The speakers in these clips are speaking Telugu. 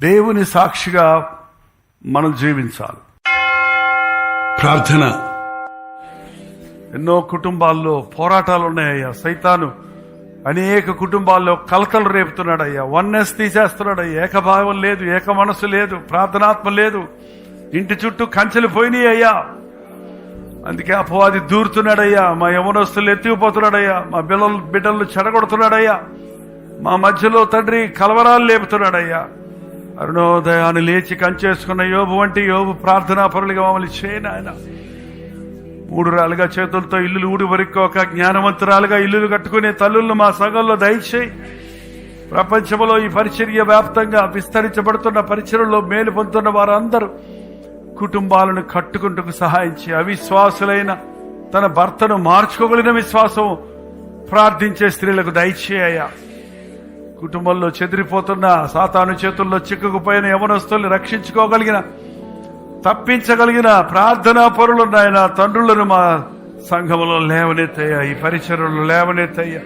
దేవుని సాక్షిగా మనం జీవించాలి. ప్రార్థన. ఎన్నో కుటుంబాల్లో పోరాటాలు ఉన్నాయ్యా సైతాను అనేక కుటుంబాల్లో కలకలు రేపుతున్నాడయ్యా. వన్నెస్ తీసేస్తున్నాడయ్యా. ఏకభావం లేదు ఏక మనసు లేదు ప్రార్థనాత్మ లేదు. ఇంటి చుట్టూ కంచెలు పోయినాయి అయ్యా అందుకే అపవాది దూరుతున్నాడయ్యా. మా యవనస్తులు ఎత్తుకుపోతున్నాడయ్యా. మా బిడ్డలు బిడ్డలు చెడగొడుతున్నాడయ్యా. మా మధ్యలో తండ్రి కలవరాలు లేపుతున్నాడయ్యా. అరుణోదయాన్ని లేచి కంచేసుకున్న యోబు వంటి యోబు ప్రార్థనా పరులుగా మమ్మల్ని చేయనాయన మూడు రాలుగా చేతులతో ఇల్లులు ఊడి వరక్కోక జ్ఞానవంతురాలుగా ఇల్లులు కట్టుకునే తల్లులను మా సంఘంలో దయచేయి. ప్రపంచంలో ఈ పరిచర్య వ్యాప్తంగా విస్తరించబడుతున్న పరిచయంలో మేలు పొందుతున్న వారందరూ కుటుంబాలను కట్టుకుంటూ సహాయించి అవిశ్వాసులైన తన భర్తను మార్చుకోగలిగిన విశ్వాసం ప్రార్థించే స్త్రీలకు దయచేయ కుటుంబంలో చెదిరిపోతున్న సాతాను చేతుల్లో చిక్కుకుపోయిన యవనస్తుల్ని రక్షించుకోగలిగిన తప్పించగలిగిన ప్రార్థనా పరులు నాయన తండ్రులను మా సంఘములో లేవనెత్తయ్యా ఈ పరిచరులు లేవనెత్తయ్యా.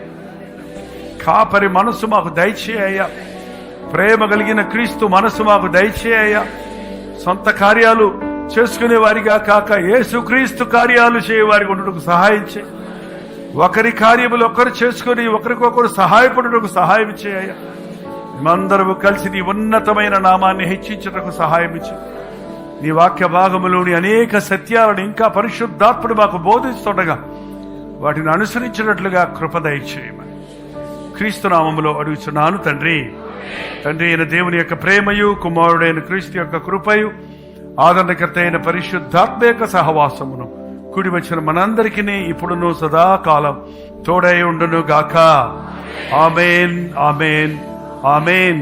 కాపరి మనసు మాకు దయచేయ్యా ప్రేమ కలిగిన క్రీస్తు మనసు మాకు దయచేయ్యా సొంత కార్యాలు చేసుకునే వారిగా కాక యేసుక్రీస్తు కార్యాలు చేయవారికి ఉండటకు సహాయం చేయి. ఒకరి కార్యములు ఒకరు చేసుకుని ఒకరికొకరు సహాయపడుటకు సహాయం చేయ మేమందరము కలిసి నీ ఉన్నతమైన నామాన్ని హెచ్చించటకు సహాయం ఇచ్చి. నీ వాక్య భాగములోని అనేక సత్యాలను ఇంకా పరిశుద్ధాత్ముడు మాకు బోధిస్తుండగా వాటిని అనుసరించినట్లుగా కృపదయ చేయమని క్రీస్తు నామములో అడుగుచున్నాను తండ్రి. తండ్రి అయిన దేవుని యొక్క ప్రేమయు కుమారుడైన క్రీస్తు యొక్క కృపయు ఆదరణకర్త అయిన పరిశుద్ధాత్మ యొక్క సహవాసమును కూడి వచ్చిన మనందరికీ ఇప్పుడును సదాకాలం తోడై ఉండును గాక ఆమెన్ ఆమెన్ ఆమెన్.